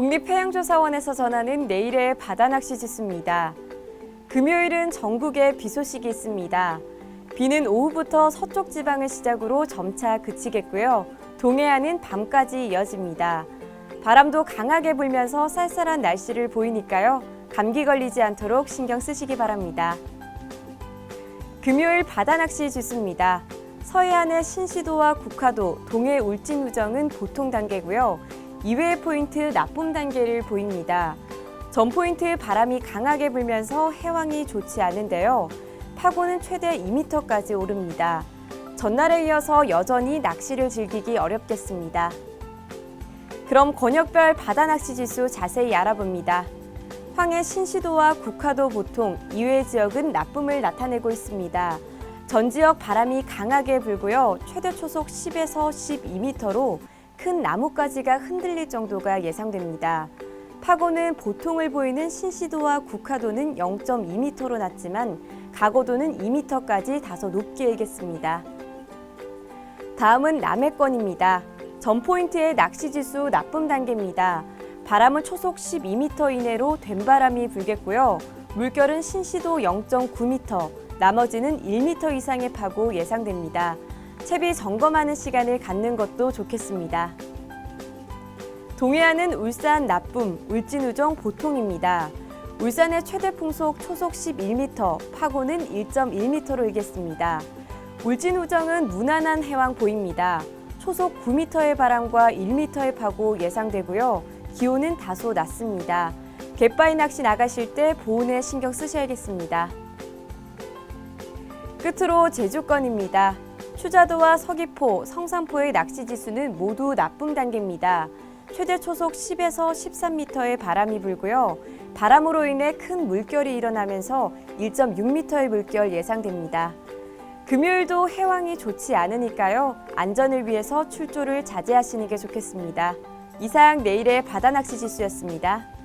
국립해양조사원에서 전하는 내일의 바다낚시 지수입니다. 금요일은 전국에 비 소식이 있습니다. 비는 오후부터 서쪽 지방을 시작으로 점차 그치겠고요. 동해안은 밤까지 이어집니다. 바람도 강하게 불면서 쌀쌀한 날씨를 보이니까요. 감기 걸리지 않도록 신경 쓰시기 바랍니다. 금요일 바다낚시 지수입니다. 서해안의 신시도와 국화도, 동해 울진우정은 보통 단계고요. 이외의 포인트 나쁨 단계를 보입니다. 전 포인트 바람이 강하게 불면서 해왕이 좋지 않은데요. 파고는 최대 2m까지 오릅니다. 전날에 이어서 여전히 낚시를 즐기기 어렵겠습니다. 그럼 권역별 바다 낚시 지수 자세히 알아봅니다. 황해 신시도와 국화도 보통, 이외 지역은 나쁨을 나타내고 있습니다. 전 지역 바람이 강하게 불고요. 최대 초속 10에서 12m로 큰 나뭇가지가 흔들릴 정도가 예상됩니다. 파고는 보통을 보이는 신시도와 국화도는 0.2m로 낮지만 가고도는 2m까지 다소 높게 일겠습니다. 다음은 남해권입니다. 전 포인트의 낚시 지수 나쁨 단계입니다. 바람은 초속 12m 이내로 된바람이 불겠고요. 물결은 신시도 0.9m, 나머지는 1m 이상의 파고 예상됩니다. 채비 점검하는 시간을 갖는 것도 좋겠습니다. 동해안은 울산 나쁨, 울진우정 보통입니다. 울산의 최대 풍속 초속 11m, 파고는 1.1m로 일겠습니다. 울진우정은 무난한 해왕 보입니다. 초속 9m의 바람과 1m의 파고 예상되고요. 기온은 다소 낮습니다. 갯바위 낚시 나가실 때 보온에 신경 쓰셔야겠습니다. 끝으로 제주권입니다. 추자도와 서귀포, 성산포의 낚시 지수는 모두 나쁨 단계입니다. 최대 초속 10에서 13m의 바람이 불고요. 바람으로 인해 큰 물결이 일어나면서 1.6m의 물결 예상됩니다. 금요일도 해왕이 좋지 않으니까요. 안전을 위해서 출조를 자제하시는 게 좋겠습니다. 이상 내일의 바다 낚시 지수였습니다.